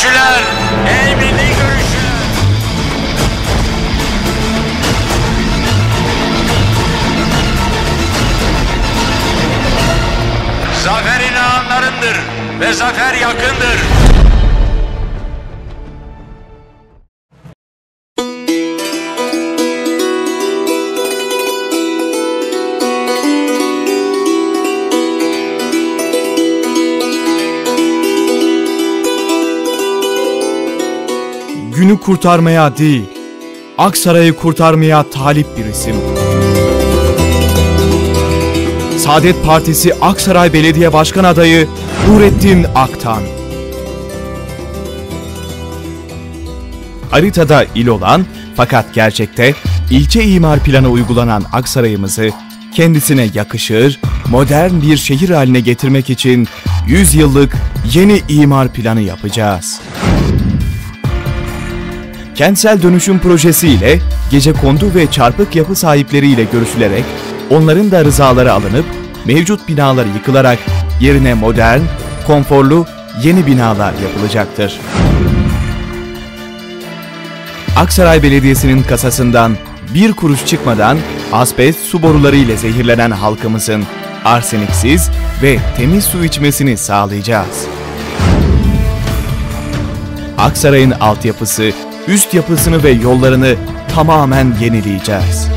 görüşüler. Ey milli görüşüler. Zafer inanlarındır ve zafer yakındır. Günü kurtarmaya değil, Aksaray'ı kurtarmaya talip bir isim. Saadet Partisi Aksaray Belediye Başkan Adayı Nurettin Aktan. Haritada il olan fakat gerçekte ilçe imar planı uygulanan Aksaray'ımızı kendisine yakışır, modern bir şehir haline getirmek için 100 yıllık yeni imar planı yapacağız. Kentsel dönüşüm projesiyle gece kondu ve çarpık yapı sahipleriyle görüşülerek onların da rızaları alınıp mevcut binalar yıkılarak yerine modern, konforlu yeni binalar yapılacaktır. Aksaray Belediyesi'nin kasasından bir kuruş çıkmadan asbest su boruları ile zehirlenen halkımızın arseniksiz ve temiz su içmesini sağlayacağız. Aksaray'ın altyapısı, üst yapısını ve yollarını tamamen yenileyeceğiz.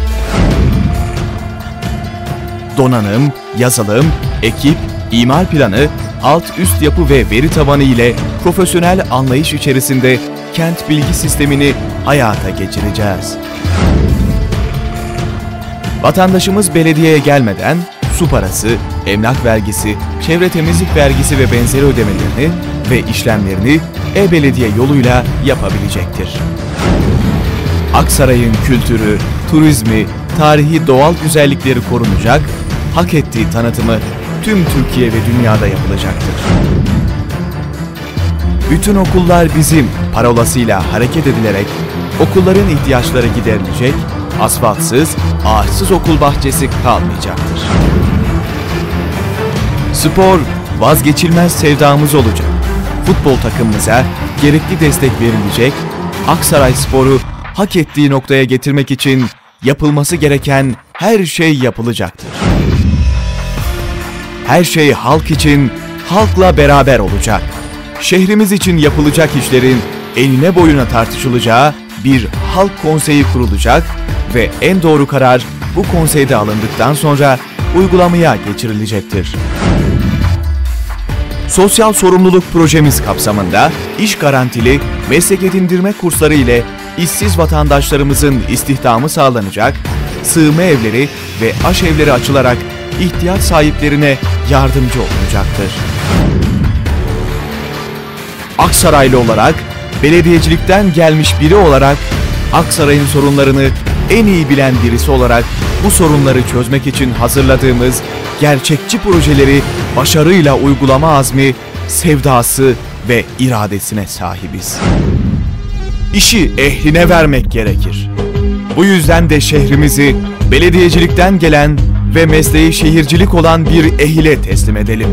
Donanım, yazılım, ekip, imar planı, alt üst yapı ve veri tabanı ile profesyonel anlayış içerisinde kent bilgi sistemini hayata geçireceğiz. Vatandaşımız belediyeye gelmeden su parası, emlak vergisi, çevre temizlik vergisi ve benzeri ödemelerini ve işlemlerini e-belediye yoluyla yapabilecektir. Aksaray'ın kültürü, turizmi, tarihi doğal güzellikleri korunacak, hak ettiği tanıtımı tüm Türkiye ve dünyada yapılacaktır. Bütün okullar bizim parolasıyla hareket edilerek okulların ihtiyaçları giderilecek, asfaltsız, ağaçsız okul bahçesi kalmayacaktır. Spor vazgeçilmez sevdamız olacak. Futbol takımımıza gerekli destek verilecek, Aksaray Spor'u hak ettiği noktaya getirmek için yapılması gereken her şey yapılacaktır. Her şey halk için, halkla beraber olacak. Şehrimiz için yapılacak işlerin eline boyuna tartışılacağı bir halk konseyi kurulacak ve en doğru karar bu konseyde alındıktan sonra uygulamaya geçirilecektir. Sosyal sorumluluk projemiz kapsamında iş garantili meslek edindirme kursları ile işsiz vatandaşlarımızın istihdamı sağlanacak, sığınma evleri ve aş evleri açılarak ihtiyaç sahiplerine yardımcı olunacaktır. Aksaraylı olarak, belediyecilikten gelmiş biri olarak Aksaray'ın sorunlarını en iyi bilen birisi olarak bu sorunları çözmek için hazırladığımız gerçekçi projeleri başarıyla uygulama azmi, sevdası ve iradesine sahibiz. İşi ehline vermek gerekir. Bu yüzden de şehrimizi belediyecilikten gelen ve mesleği şehircilik olan bir ehile teslim edelim.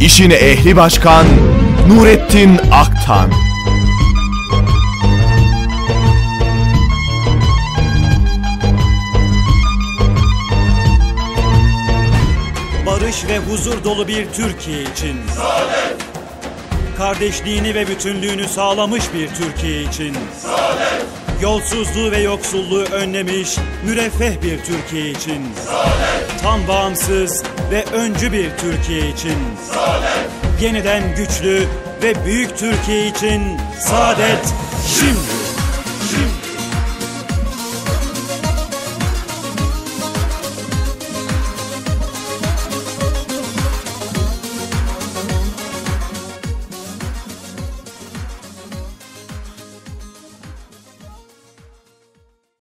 İşin ehli başkan Nurettin Aktan. Barış ve huzur dolu bir Türkiye için. Saadet. Kardeşliğini ve bütünlüğünü sağlamış bir Türkiye için. Saadet. Yolsuzluğu ve yoksulluğu önlemiş müreffeh bir Türkiye için. Saadet. Tam bağımsız ve öncü bir Türkiye için. Saadet. Yeniden güçlü ve büyük Türkiye için saadet şimdi.